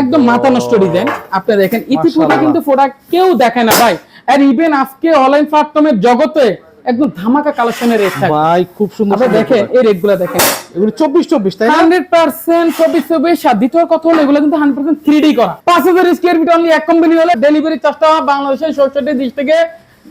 একদম মাথা নষ্ট ডিজাইন আপনি দেখেন ইতিপূর্বে। কিন্তু প্রোডাক্ট কেউ দেখায় না ভাই। আর ইভেন আজকে অনলাইন প্ল্যাটফর্মের জগতে একদম ধামাকা কালেকশনের রেট থাকে। ভাই খুব সুন্দর আপনি দেখেন এই রেটগুলা দেখেন। এগুলো চব্বিশ চব্বিশ তাই না? হান্ড্রেড পার্সেন্ট চব্বিশ চব্বিশ। আর দ্বিতীয় কথা হলো এগুলো কিন্তু হান্ড্রেড পার্সেন্ট থ্রি ডি করা। পাঁচ হাজার স্কোয়ার ফিট অনলি এক কোম্পানি হলে ডেলিভারি চার্জটা বাংলাদেশের সরষট্টি দিক থেকে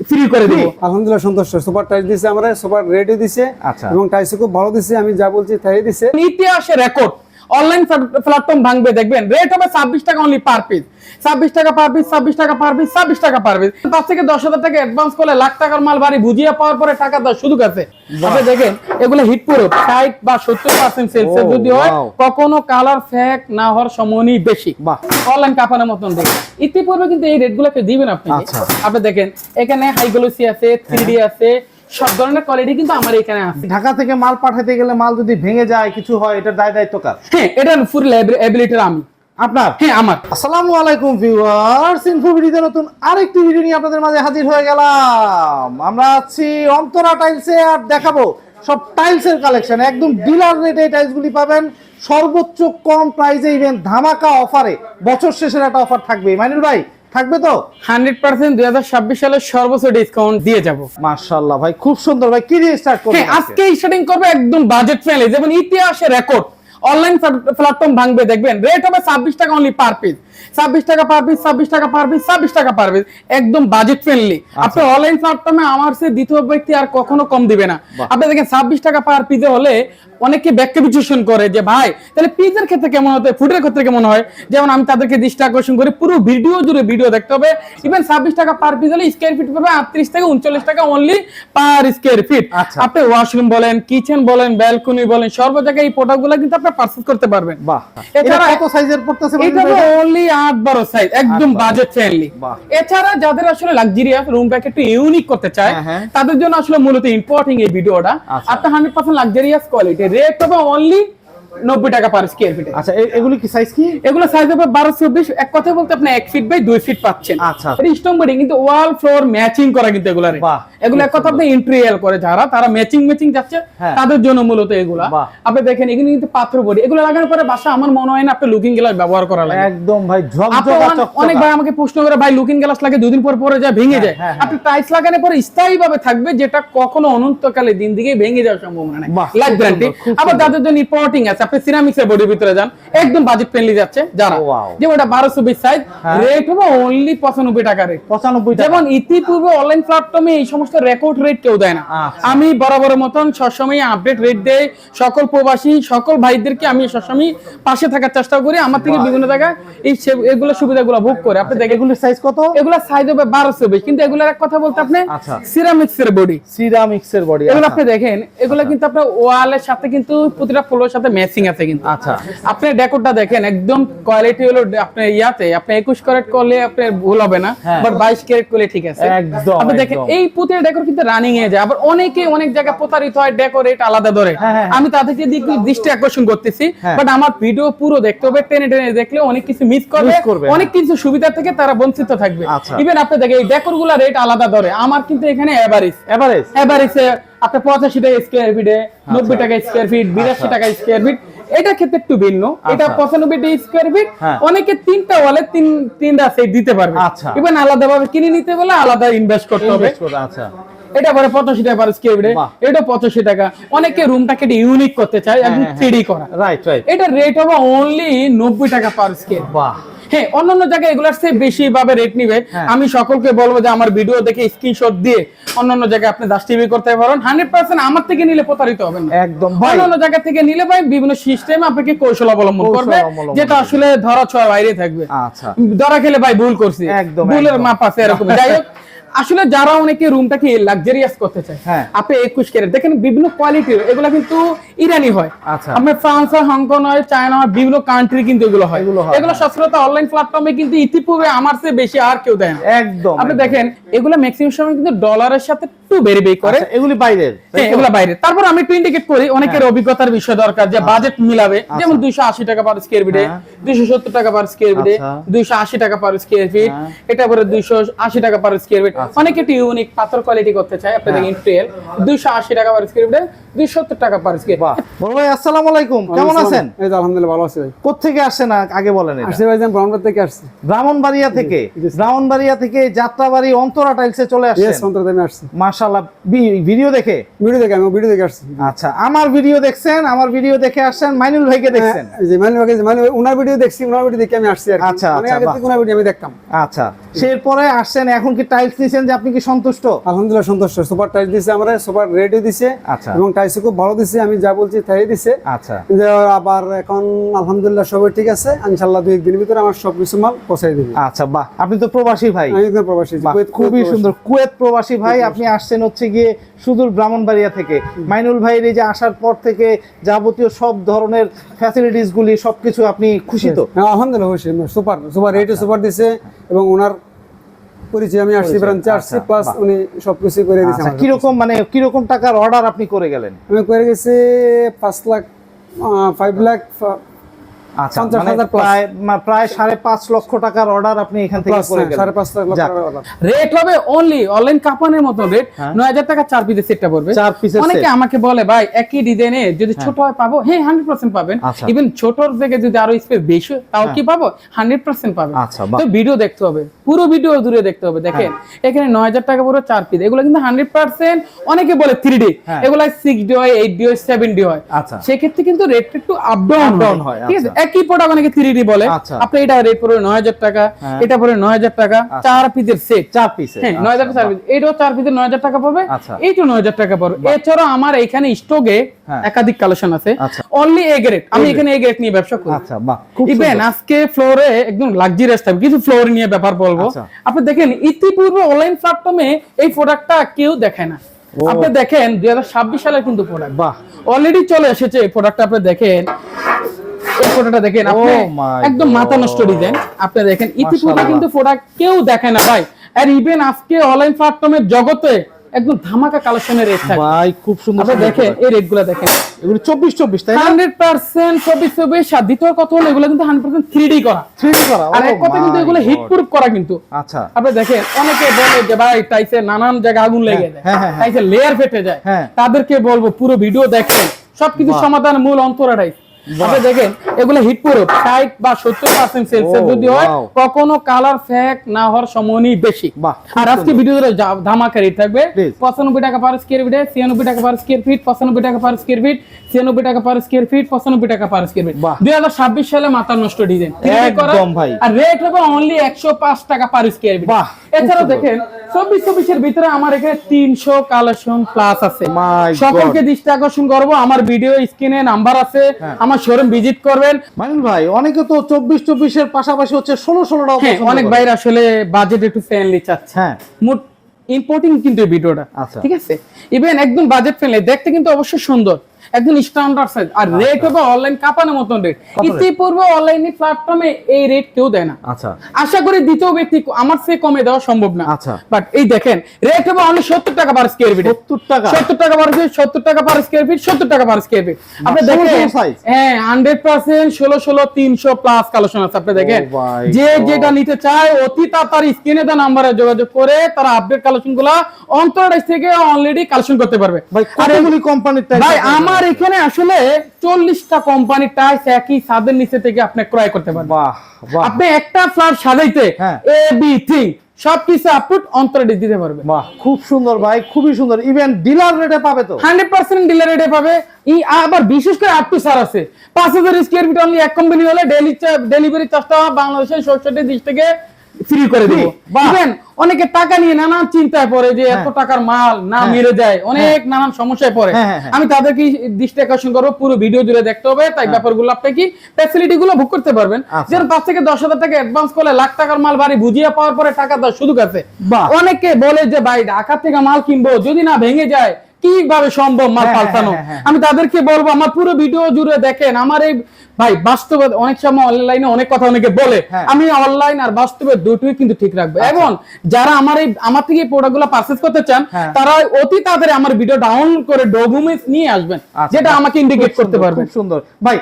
ফ্রি করে দিব। আলহামদুলিল্লাহ সন্তুষ্ট সুপার টাইস দিছে আমরা সুপার রেডি দিছে আচ্ছা। এবং টাইস খুব ভালো দিছে আমি যা বলছি তাই দিছে। ইতিহাসে রেকর্ড অনলাইন প্ল্যাটফর্ম ভাঙবে দেখবেন? রেট হবে ছাব্বিশ টাকা অনলি পার পিস ছাব্বিশ টাকা পার পিস ছাব্বিশ টাকা পার পিস ছাব্বিশ টাকা পার পিস পাঁচ থেকে দশ হাজার টাকা অ্যাডভান্স করলে লাখ টাকার মাল বাড়ি বুঝিয়ে পাওয়ার পরে টাকা দেওয়ার সুযোগ আছে। আপনি দেখেন এগুলো হিট ষাট বা সত্তর পার্সেন্ট সেলস যদি হয় কখনো কালার ফ্যাক না হওয়ার সম্ভাবনাই বেশি। অনলাইন কাপানের মতন দেখেন। ইতিপূর্বে কিন্তু এই রেটগুলোকে দিবেন আপনি আচ্ছা। আপনি দেখেন এখানে হাইগ্লোসি আছে থ্রি আছে সব ধরনের কোয়ালিটি কিন্তু আমার এখানে আছে। ঢাকা থেকে মাল পাঠাতে গেলে মাল যদি ভেঙে যায় কিছু হয় এটার দায় দায়িত্ব কার? হ্যাঁ এটা ফুল এবিলিটির আমি। আপনার? হ্যাঁ আমার। আসসালামু আলাইকুম ভিউয়ার্স ইনফো ভিডিওতে নতুন আরেকটি ভিডিও নিয়ে আপনাদের মাঝে হাজির হয়ে গেলাম। আমরা আছি অন্তরা টাইলসে আর দেখাবো সব টাইলসের কালেকশন একদম ডিলার রেটে এই টাইলসগুলি পাবেন। সর্বোচ্চ কম প্রাইসে ইভেন ধামাকা অফারে বছর শেষের একটা অফার থাকবে মাইনুল ভাই থাকবে তো? হান্ড্রেড পার্সেন্ট দুই হাজার ছাব্বিশ সালের সর্বোচ্চ ডিসকাউন্ট দিয়ে যাব। মাশাআল্লাহ ভাই খুব সুন্দর ভাই কি দিয়ে স্টার্ট করবেন হ্যাঁ আজকে? স্টার্টিং করবে একদম বাজেট ফ্রেন্ডলি যেমন ইতিহাসে রেকর্ড অনলাইন প্ল্যাটফর্ম ভাঙবে দেখবেন। রেট হবে ছাব্বিশ টাকা অনলি পার পিস ছাব্বিশ টাকা পার পিস ছাব্বিশ টাকা পার পিস ছাব্বিশ টাকা পার পিস একদম বাজেট ফ্রেন্ডলি আপনি অনলাইন প্ল্যাটফর্মে আমার সে দ্বিতীয় ব্যক্তি আর কখনো কম দিবে না। আপনি দেখেন ছাব্বিশ টাকা পার পিসে হলে অনেকে ব্যাখ্যা বিশ্লেষণ করে যে ভাই তাহলে পিজের ক্ষেত্রে কেমন হতে ফুডের ক্ষেত্রে কেমন হয়? যেমন আমি তাদেরকে দৃষ্টি আকর্ষণ করি পুরো ভিডিও জুড়ে ভিডিও দেখতে হবে। ইভেন ছাব্বিশ টাকা পার পিস হলে স্কোয়ার ফিট পাবে আটত্রিশ থেকে উনচল্লিশ টাকা অনলি পার স্কোয়ার ফিট। আপনি ওয়াশরুম বলেন কিচেন বলেন ব্যালকনি বলেন সর্ব জায়গায় এই প্রোডাক্টগুলো কিন্তু আপনি পারচেজ করতে পারবেন। এছাড়া কত সাইজের পড়তেছে এটা অনলি আট বারো সাইজ একদম বাজেট ফ্রেন্ডলি এছাড়া যাদের আসলে লাক্সারিয়াস রুম প্যাক একটু ইউনিক করতে চায়। তাদের জন্য আসলে মূলত ইম্পর্টিং এই ভিডিওটা আচ্ছা। আপনার hundred percent luxurious quality rate হবে অনলি নব্বই টাকা পার স্কোয়ার ফিটে আচ্ছা এগুলি কি সাইজ কি? এগুলো সাইজ হবে বারো চব্বিশ। এক কথা বলতে আপনি এক ফিট বাই দুই ফিট পাচ্ছেন। আচ্ছা। স্টোন বডি কিন্তু ওয়াল ফ্লোর ম্যাচিং করা কিন্তু এগুলো বাহ, এগুলো এক কথা আপনি ইন্টেরিয়াল করে যারা তারা ম্যাচিং ম্যাচিং যাচ্ছে হ্যাঁ। তাদের জন্য মূলত এগুলা। আপনি দেখেন এগুলো কিন্তু পাথর বডি এগুলো লাগানোর পরে বাসা আমার মনে হয় না আপনি লুকিং গ্লাস ব্যবহার করা লাগে। একদম ভাই অনেক- ভাই আমাকে প্রশ্ন করে ভাই লুকিং গ্লাস লাগে দুদিন পর পরে যায় ভেঙে যায়। হ্যাঁ, হ্যাঁ। আপনি টাইলস লাগানোর পরে স্থায়ী ভাবে থাকবে যেটা কখনো অনন্তকালে দিন দিকে ভেঙে যাওয়ার সম্ভাবনা নেই। লাইফ গ্যারান্টি আবার। যাদের জন্য আছে আপনি সিরামিক্স এর বডির ভিতরে যান একদম বাজেট ফ্রেন্ডলি যাচ্ছে যারা। যেমন এটা বারোশো বিশ সাইজ। রেট হবে অনলি পঁচানব্বই টাকা রেট পঁচানব্বই যেমন ইতিপূর্বে অনলাইন প্ল্যাটফর্মে এই সমস্ত রেকর্ড রেট কেউ দেয় না। আচ্ছা। আমি বরাবর মতন সবসময় আপডেট রেট দেই সকল প্রবাসী সকল ভাইদেরকে আমি সবসময় পাশে থাকার চেষ্টা করি আমার থেকে বিভিন্ন জায়গায় এই এগুলো সুবিধাগুলো ভোগ করে। আপনি দেখেন এগুলির সাইজ কত? এগুলো সাইজ হবে বারোশো বিশ কিন্তু এগুলোর এক কথা বলতে আপনি আচ্ছা। সিরামিক্স এর বডি সিরামিক্স এর বডি এগুলো আপনি দেখেন এগুলো কিন্তু আপনার ওয়ালের সাথে কিন্তু প্রতিটা ফ্লোরের সাথে ম্যাচিং আছে কিন্তু। আচ্ছা আপনি ডেকোরটা দেখেন একদম কোয়ালিটি হলো ইয়াতে আপনি একুশ ক্যারেট করলে আপনার ভুল হবে না হ্যাঁ। বাট বাইশ ক্যারেট করলে ঠিক আছে। একদম, আপনি দেখেন এই ডেকোর কিন্তু রানিং এ যায় আবার অনেকে অনেক প্রতারিত হয় ডেকোরেট আলাদা ধরে। হ্যাঁ, হ্যাঁ, আমি তাদেরকে দিক- দৃষ্টি আকর্ষণ করতেছি হ্যাঁ। বাট আমার ভিডিও পুরো দেখতে হবে টেনে টেনে দেখলে অনেক কিছু মিস করবে অনেক কিছু সুবিধা থেকে তারা বঞ্চিত থাকবে। আচ্ছা। ইভেন আপনি দেখেন এই ডেকোরগুলা রেট আলাদা ধরে আমার কিন্তু এখানে এভারেজ এভারেজ এভারেজে আপনার পঁচাশি টাকা স্কোয়ার ফিটে নব্বই টাকা স্কোয়ার ফিট বিরাশি আচ্ছা। টাকা স্কোয়ার ফিট এটা ক্ষেত্রে একটু ভিন্ন। এটা আচ্ছা। পঁচানব্বই টাকা স্কোয়ার ফিট হ্যাঁ। অনেকে তিনটা ওয়ালে তিন তিনটা সেট দিতে পারবে। আচ্ছা। ইভেন আলাদা ভাবে কিনে নিতে বলে আলাদা ইনভেস্ট করতে হবে। আচ্ছা। এটা পরে পঁচাশি টাকা পার স্কোয়ার ফিটে এটা পঁচাশি টাকা। অনেকে রুমটাকে ইউনিক করতে চায় একদম হ্যাঁ, থ্রি করা। রাইট রাইট এটা রেট হবে অনলি নব্বই টাকা পার স্কোয়ার বাহ। হ্যাঁ অন্যান্য জায়গায় এগুলার চেয়ে বেশি ভাবে রেট নিবে। হ্যাঁ। আমি সকলকে বলব যে আমার ভিডিও দেখে স্ক্রিনশট দিয়ে অন্যান্য জায়গায় আপনি দাস টিভি করতে পারেন। হান্ড্রেড পার্সেন্ট আমার থেকে নিলে প্রতারিত হবে না। একদম অন্যান্য জায়গা থেকে নিলে ভাই বিভিন্ন সিস্টেম আপনাকে কৌশল অবলম্বন করবে যেটা আসলে ধরা ছোঁয়া বাইরে থাকবে। আচ্ছা। ধরা খেলে ভাই ভুল করছি। একদম, ভুলের মাপ আছে এরকম। যাই হোক আসলে যারা অনেকে রুমটাকে লাক্সারিয়াস করতে চায় হ্যাঁ। আপনি একুশ ক্যারেট দেখেন বিভিন্ন কোয়ালিটির এগুলা কিন্তু ইরানি হয় আচ্ছা। আপনার ফ্রান্স হয় হংকং হয় চায়না হয় বিভিন্ন কান্ট্রি কিন্তু এগুলো হয় এগুলো হয়, এগুলো হ্যাঁ। সচরাচর অনলাইন প্ল্যাটফর্মে কিন্তু ইতিপূর্বে আমার চেয়ে বেশি আর কেউ দেয় না একদম আপনি দেখেন এগুলো ম্যাক্সিমাম সময় কিন্তু ডলারের সাথে একটু একটু ভেরিফাই করে আচ্ছা, এগুলি বাইরের হ্যাঁ? এগুলা বাইরে তারপর আমি একটু ইন্ডিকেট করি অনেকের অভিজ্ঞতার বিষয় দরকার যে বাজেট মিলাবে যেমন দুইশো আশি টাকা পার স্কোয়ার ফিটে হ্যাঁ। দুইশো সত্তর টাকা পার স্কোয়ার ফিটে আচ্ছা। দুইশো আশি টাকা পার স্কোয়ার ফিট হ্যাঁ। এটা পরে দুইশো আশি টাকা পার স্কোয়ার ফিট অনেকে একটু ইউনিক পাথর কোয়ালিটি করতে চায় আপনাদের হ্যাঁ। ইন্টেল দুইশো আশি টাকা পার স্কোয়ার ফিটে দুইশো সত্তর টাকা পার স্কোয়ার বাহ। বড় ভাই আসসালামু আলাইকুম। কেমন আছেন? এই তো আলহামদুলিল্লাহ ভালো আছি ভাই। কোথেকে আসছেন আগে বলেন এটা? আসছি ভাই ব্রাহ্মণবাড়ি থেকে আসছি। ব্রাহ্মণবাড়িয়া থেকে? ব্রাহ্মণবাড়িয়া থেকে যাত্রাবাড়ি অন্তরা টাইলসে চলে ইয়েস আসছেন অন্তর আমি আসছি। মাশাআল্লাহ। বি- ভিডিও দেখে? ভিডিও দেখে আমি ভিডিও দেখে আসছি। আচ্ছা আমার ভিডিও দেখছেন আমার ভিডিও দেখে আসছেন মাইনুল ভাইকে দেখছেন? হ্যাঁ, এই যে মাইনুল ভাই মাইনুল ভাই, উনার ভিডিও দেখছি উনার ভিডিও দেখে আমি আসছি আর কি। আচ্ছা, অনেক আচ্ছা, আগে থেকে উনার ভিডিও আমি দেখতাম। আচ্ছা সেরপরে আসছেন এখন কি টাইলস নিছেন? যে আপনি কি সন্তুষ্ট? আলহামদুলিল্লাহ সন্তুষ্ট। সুপার টাইস দিছে আমরা সুপার রেডিও দিছে আচ্ছা। এবং টাইলস খুব ভালো দিছে আমি যা বলছি তাই দিছে। আচ্ছা। আবার এখন আলহামদুলিল্লাহ সবাই ঠিক আছে ইনশাআল্লাহ দুই একদিনের ভিতরে আমার সব কিছু মাল পৌঁছাই দিবে। আচ্ছা বাহ। আপনি তো প্রবাসী ভাই। আমি একদম প্রবাসী খুবই সুন্দর। কুয়েত প্রবাসী ভাই আপনি আসছেন হচ্ছে গিয়ে সুদূর ব্রাহ্মণবাড়িয়া থেকে। মাইনুল ভাইয়ের এই যে আসার পর থেকে যাবতীয় সব ধরনের ফ্যাসিলিটিস গুলি সবকিছু আপনি খুশি তো? হ্যাঁ, আলহামদুলিল্লাহ সুপার সুপার রেডিও সুপার দিছে এবং ওনার পরিচয় আমি আরসি ব্রাঞ্চে আরসি প্লাস। উনি সবকিছু করে দিয়েছে আচ্ছা আমার কীরকম মানে কীরকম টাকার অর্ডার আপনি করে গেলেন? আমি করে গেছি পাঁচ লাখ ফাইভ লাখ প্রায় সাড়ে পাঁচ লক্ষ টাকার অর্ডার আপনি এখান থেকে প্লাস করে গেলেন সাড়ে পাঁচ লাখ যাক, টাকার order। রেট হবে অনলি অনলাইন কাপানের মতো রেট হ্যাঁ। নয় হাজার টাকা চার পিসের সেটটা পড়বে। চার piece অনেকে আমাকে বলে ভাই একই ডিজাইনে যদি ছোট হয় পাবো? হ্যাঁ হান্ড্রেড পার্সেন্ট পাবেন। আচ্ছা। ইভেন ছোটর থেকে যদি আরও স্পেস বেশি তাও কি পাবো? হান্ড্রেড পার্সেন্ট পাবেন। আচ্ছা, তো ভিডিও দেখতে হবে। পুরো ভিডিও দূরে দেখতে হবে। দেখেন এখানে নয় হাজার টাকা পুরো চার পিস এগুলো কিন্তু হান্ড্রেড পার্সেন্ট অনেকে বলে থ্রি ডি। এগুলো সিক্স ডি হয় এইট ডি হয় সেভেন ডি হয়। আচ্ছা। সেক্ষেত্রে কিন্তু রেট একটু আপ ডাউন হয়, ঠিক আছে? আচ্ছা। একই প্রোডাক্ট অনেকে থ্রি ডি বলে। আচ্ছা। আপনি এটা রেট পড়বে নয় হাজার টাকা হ্যাঁ। এটা পড়বে নয় হাজার টাকা চার পিসের সেট চার পিসে হ্যাঁ নয় হাজার চার পিস এইটাও চার পিসের নয় হাজার টাকা পড়বে আচ্ছা। এইটাও নয় হাজার টাকা পড়বে। এছাড়াও আমার এখানে স্টকে হ্যাঁ। একাধিক কালেকশন আছে। আচ্ছা। অনলি এ গ্রেড আমি এখানে এ গ্রেড নিয়ে ব্যবসা করি। আচ্ছা বাহ ইভেন আজকে ফ্লোরে একদম লাক্সারিয়াস থাকবে কিছু ফ্লোর নিয়ে ব্যাপার বলব। আচ্ছা। আপনি দেখেন ইতিপূর্বে অনলাইন প্ল্যাটফর্মে এই প্রোডাক্টটা কেউ দেখায় না। আপনি দেখেন দুই হাজার ছাব্বিশ সালের কিন্তু প্রোডাক্ট বাহ। অলরেডি চলে এসেছে এই প্রোডাক্টটা আপনি দেখেন। এই ফটোটা দেখেন আপনি Oh একদম মাথা নষ্ট ডিজাইন আপনি দেখেন ইতিপূর্বে কিন্তু প্রোডাক্ট কেউ দেখে না ভাই। আর ইভেন আজকে অনলাইন প্ল্যাটফর্মের জগতে একদম ধামাকা কালেকশনের রেট থাকে। ভাই খুব সুন্দর আপনি দেখেন। এই রেটগুলো দেখেন। এগুলো চব্বিশ চব্বিশ তাই না? হান্ড্রেড পার্সেন্ট চব্বিশ চব্বিশ আর দ্বিতীয় কথা হলো এগুলো কিন্তু হান্ড্রেড পার্সেন্ট থ্রি ডি করা। 3D করা আর Oh এক কথা কিন্তু এগুলো হিট. প্রুফ করা কিন্তু। আচ্ছা। আপনি দেখেন অনেকে বলে যে ভাই টাইসে নানান জায়গায় আগুন লেগে যায়। হ্যাঁ, হ্যাঁ, হ্যাঁ। টাইসে লেয়ার ফেটে যায়। হ্যাঁ। তাদেরকে বলব পুরো ভিডিও দেখেন। সবকিছু সমাধান মূল অন্তরা টাইস আপনি দেখেন এগুলো হিট প্রুফ ষাট বা সত্তর পার্সেন্ট সেলসিয়াস যদি হয়. কখনো কালার ফ্যাক না হওয়ার সম্ভাবনাই বেশি। আর আজকে ভিডিও ধামাকা রেট থাকবে। Please. পঁচানব্বই টাকা পার স্কোয়ার ফিটে ছিয়ানব্বই টাকা পার স্কোয়ার ফিট পঁচানব্বই টাকা পার স্কোয়ার ফিট ছিয়ানব্বই টাকা পার স্কোয়ার ফিট পঁচানব্বই টাকা পার স্কোয়ার ফিট বাহ। দুই হাজার ছাব্বিশ সালে মাথা নষ্ট ডিজাইন একদম ভাই। আর রেট হবে অনলি একশো পাঁচ টাকা পার স্কোয়ার ফিট বাহ, এছাড়াও দেখেন চব্বিশ চব্বিশের ভিতরে আমার এখানে তিনশো কালেকশন প্লাস আছে। সকলকে দৃষ্টি আকর্ষণ করব আমার ভিডিও স্ক্রিনে নাম্বার আছে হ্যাঁ। আমার শোরুম ভিজিট করবেন। ভাই অনেকে তো চব্বিশ চব্বিশের পাশাপাশি হচ্ছে ষোলো হ্যাঁ অনেক বাইরে আসলে বাজেট একটু ফ্রেন্ডলি চাচ্ছে। হ্যাঁ। মোট ইম্পোর্টিং কিন্তু ভিডিওটা আচ্ছা। ঠিক আছে? ইভেন একদম বাজেট ফ্রেন্ডলি দেখতে কিন্তু অবশ্যই সুন্দর। একদম স্ট্যান্ডার্ড সাইজ আর রেট হবে অনলাইন কাপানোর মতন রেট? ইতিপূর্বে অনলাইনে প্ল্যাটফর্মে এই রেট কেউ দেয় না। আচ্ছা। আশা করি দ্বিতীয় ব্যক্তি আমার চেয়ে কমে দেওয়া সম্ভব না। আচ্ছা। বাট এই দেখেন রেট হবে অনলি সত্তর টাকা পার স্কোয়ার ফিট সত্তর টাকা? সত্তর টাকা পার ফিট সত্তর টাকা পার স্কোয়ার ফিট সত্তর টাকা পার স্কোয়ার ফিট আপনি দেখেন? হ্যাঁ হান্ড্রেড পার্সেন্ট ষোলো ষোলো তিনশো প্লাস কালেকশন আছে। আপনি দেখেন Oh যে যেটা নিতে চায় অতি তাড়াতাড়ি স্ক্রিনে দেওয়া নাম্বারে যোগাযোগ করে তারা আপডেট কালেকশনগুলা অন্তরাইজ থেকে অলরেডি কালেকশন করতে পারবে। ভাই কোম্পানির ভাই আমার এখানে আসলে চল্লিশটা কোম্পানির একই ছাদের নিচে থেকে আপনি ক্রয় করতে পারবেন। আপনি একটা ফ্ল্যাট সাজাইতে। এভরিথিং সবকিছু আপলোড অন্তরে দিতে পারবে বাহ খুব সুন্দর ভাই খুবই সুন্দর। ইভেন ডিলার রেটে পাবে তো? হান্ড্রেড পার্সেন্ট ডিলার রেটে পাবে। ই আবার বিশেষ করে আপ টু সার আছে। পাঁচ হাজার স্কোয়ার ফিট অনলি এক কোম্পানি হলে ডেলি ডেলিভারি চার্জটা বাংলাদেশের সরষট্টি দিক থেকে ফ্রি করে দিব বাহ। অনেকে টাকা নিয়ে নানান চিন্তায় পড়ে যে এত হ্যাঁ। টাকার মাল না হ্যাঁ। মেরে যায় অনেক নানান সমস্যায় পড়ে হ্যাঁ, হ্যাঁ, হ্যাঁ। আমি তাদেরকে দৃষ্টি আকর্ষণ করব পুরো ভিডিও জুড়ে দেখতে হবে তাই ব্যাপারগুলো আপনি কি ফ্যাসিলিটি গুলো ভোগ করতে পারবেন আচ্ছা। যেমন পাঁচ থেকে দশ হাজার টাকা অ্যাডভান্স করলে লাখ টাকার মাল বাড়ি বুঝিয়ে পাওয়ার পরে টাকা দেওয়ার সুযোগ আছে অনেকে বলে যে ভাই ঢাকা থেকে মাল কিনবো যদি না ভেঙে যায় কীভাবে সম্ভব মাল হ্যাঁ, হ্যাঁ, পাল্টানো হ্যাঁ, হ্যাঁ। আমি তাদেরকে বলব আমার পুরো ভিডিও জুড়ে দেখেন আমার এই ভাই বাস্তবে অনেক সময় অনলাইনে অনেক কথা অনেকে বলে হ্যাঁ। আমি অনলাইন আর বাস্তবে দুটোই কিন্তু ঠিক রাখব। এবং যারা আমার এই আমার থেকে এই প্রোডাক্টগুলো পারচেস করতে চান হ্যাঁ। তারা অতি তাড়াতাড়ি আমার ভিডিও ডাউনলোড করে ডকুমেন্টস নিয়ে আসবেন আচ্ছা, যেটা আমাকে ইন্ডিকেট করতে পারবেন খুব সুন্দর। ভাই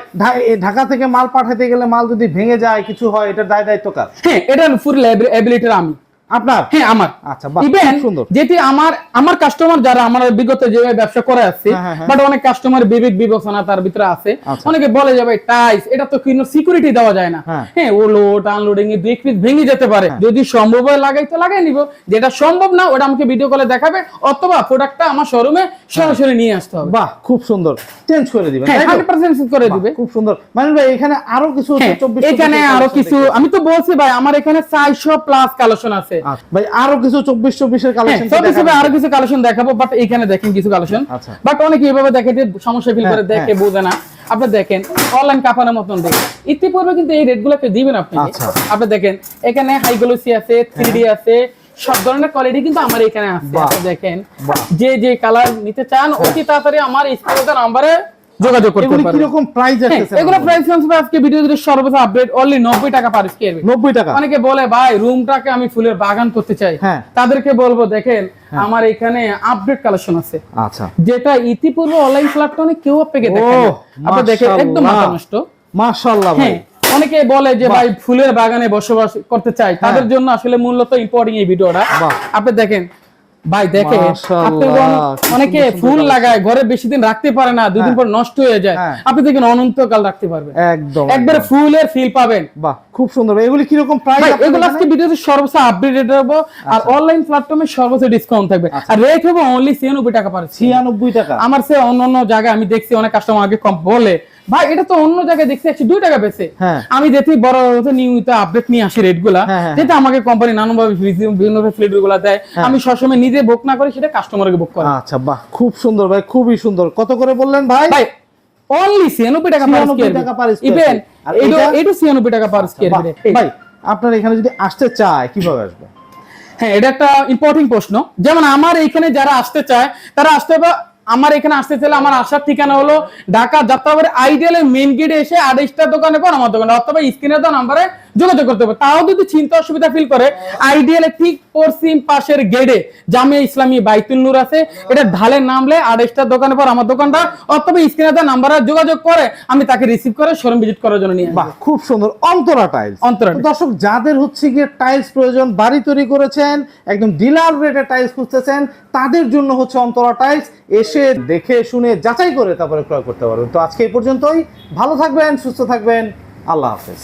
ঢাকা থেকে মাল পাঠাতে গেলে মাল যদি ভেঙে যায় কিছু হয় এটার দায় দায়িত্ব কার? হ্যাঁ এটা ফুল এবিলিটির আমি। আপনার? হ্যাঁ আমার। আচ্ছা, ইভেন যেটি আমার আমার কাস্টমার যারা আমার বিগত যেভাবে ব্যবসা করে আসছে। বাট অনেক কাস্টমার বিবেক বিবেচনা তার ভিতরে আছে। অনেকে বলে যে ভাই টাইস এটা তো কোনো সিকিউরিটি দেওয়া যায় না। হ্যাঁ। ও লোড আনলোডিং এ ব্রেক ফিস ভেঙে যেতে পারে। যদি সম্ভব হয় লাগাই তো লাগাই নিব। যেটা সম্ভব না ওটা আমাকে ভিডিও কলে দেখাবে অথবা প্রোডাক্টটা আমার শোরুমে সরাসরি নিয়ে আসতে হবে। বাহ খুব সুন্দর। চেঞ্জ করে দিবেন হ্যাঁ করে দিবে। খুব সুন্দর। মানে ভাই এখানে আরও কিছু হ্যাঁ, এখানে আরও কিছু আমি তো বলছি ভাই আমার এখানে চারশো প্লাস কালেকশন আছে। ভাই আরও কিছু চব্বিশ চব্বিশের হ্যাঁ, কালেকশন সব আরও কিছু কালেকশন দেখাবো বাট এখানে দেখেন কিছু কালেকশন। বাট অনেকে এভাবে দেখে যে সমস্যা ফিল করে হ্যাঁ, দেখে হ্যাঁ। বোঝে না। আপনি দেখেন অনলাইন কাপানোর মতন দেখেন ইতিপূর্বে কিন্তু এই রেট গুলোকে দিবেন আপনি আচ্ছা। আপনি দেখেন এখানে হাই গ্লোসি আছে থ্রি আছে সব ধরনের কোয়ালিটি কিন্তু আমার এখানে আছে। দেখেন যে যে কালার নিতে চান অতি তাড়াতাড়ি আমার নাম্বারে যোগাযোগ করতে এগুলি পারবেন কীরকম প্রাইস হ্যাঁ, আসতেছে এগুলো প্রাইস আজকে ভিডিও যদি সর্বোচ্চ আপডেট অনলি নব্বই টাকা পার স্কোয়ার নব্বই টাকা। অনেকে বলে ভাই রুমটাকে আমি ফুলের বাগান করতে চাই। হ্যাঁ। তাদেরকে বলব দেখেন আমার এখানে আপডেট কালেকশন আছে। আচ্ছা। যেটা ইতিপূর্বে অনলাইন প্ল্যাটফর্মে কেউ আপনাকে দেখেন আপনি দেখেন একদম মাথা নষ্ট। মাশাআল্লাহ ভাই। হ্যাঁ অনেকে বলে যে ভাই ফুলের বাগানে বসবাস করতে চাই। তাদের জন্য আসলে মূলত ইম্পর্টিং এই ভিডিওটা আপনি দেখেন ভাই কি অনেকে ফুল লাগায় ঘরে বেশি দিন রাখতে পারে না দুদিন পর নষ্ট হয়ে যায়। হ্যাঁ। আপনি দেখেন অনন্তকাল রাখতে পারবেন। একদম একবারে ফুলের ফিল পাবেন। বাহ খুব সুন্দর। এগুলি কীরকম প্রাইস এগুলো আজকে ভিডিওতে সর্বোচ্চ আপডেট হব আর আচ্ছা। অনলাইন প্ল্যাটফর্মে সর্বোচ্চ ডিসকাউন্ট থাকবে। আর রেট হবে অনলি ছিয়ানব্বই টাকা পার ছিয়ানব্বই টাকা। আমার সে অন্য অন্য জায়গায় আমি দেখছি অনেক কাস্টমার আগে কম বলে ভাই এটা তো অন্য জায়গায় দেখছি একশো দুই টাকা পেয়েছে হ্যাঁ। আমি দেখি বড় নিয়মিত আপডেট নিয়ে আসি রেটগুলা। হ্যাঁ, হ্যাঁ, যেটা আমাকে কোম্পানি নানানভাবে বিভিন্ন ফ্লিটগুলা দেয়। আমি সবসময় নিজে বুক না করি সেটা কাস্টমারকে বুক করে। আচ্ছা বাহ খুব সুন্দর ভাই খুবই সুন্দর। কত করে বললেন ভাই? ভাই অনলি ছিয়ানব্বই টাকা পার 96 টাকা per square ইভেন এটা ছিয়ানব্বই টাকা পার স্কোয়ার ভাই আপনার এখানে যদি আসতে চায় কীভাবে আসবে? হ্যাঁ এটা একটা ইম্পর্টেন্ট প্রশ্ন। যেমন আমার এখানে যারা আসতে চায় তারা আসতে আমার এখানে আসতে চাইলে আমার আসার ঠিকানা হলো ঢাকা যাত্রাবাড়ি আইডিয়ালের মেন গেটে এসে আড়াইশটা দোকানে পর আমার দোকানে। অথবা স্ক্রিনে তো নাম্বারে যোগাযোগ করতে হবে। তাও যদি চিন্তা অসুবিধা ফিল করে আইডিয়ালে ঠিক পশ্চিম পাশের গেটে জামিয়া ইসলামী বাইতুল নূর আছে। এটা ঢালের নামলে আড়াইশটার দোকানে পর আমার দোকানটা অথবা স্ক্রিনে দেওয়া নাম্বারে যোগাযোগ করে আমি তাকে রিসিভ করে শোরুম ভিজিট করার জন্য নিয়ে বাহ খুব সুন্দর। অন্তরা টাইলস অন্তরা দর্শক যাদের হচ্ছে গিয়ে টাইলস প্রয়োজন বাড়ি তৈরি করেছেন একদম ডিলার রেটে টাইলস খুঁজতেছেন তাদের জন্য হচ্ছে অন্তরা টাইলস এসে দেখে শুনে যাচাই করে তারপরে ক্রয় করতে পারবেন। তো আজকে এই পর্যন্তই। ভালো থাকবেন সুস্থ থাকবেন। আল্লাহ হাফেজ।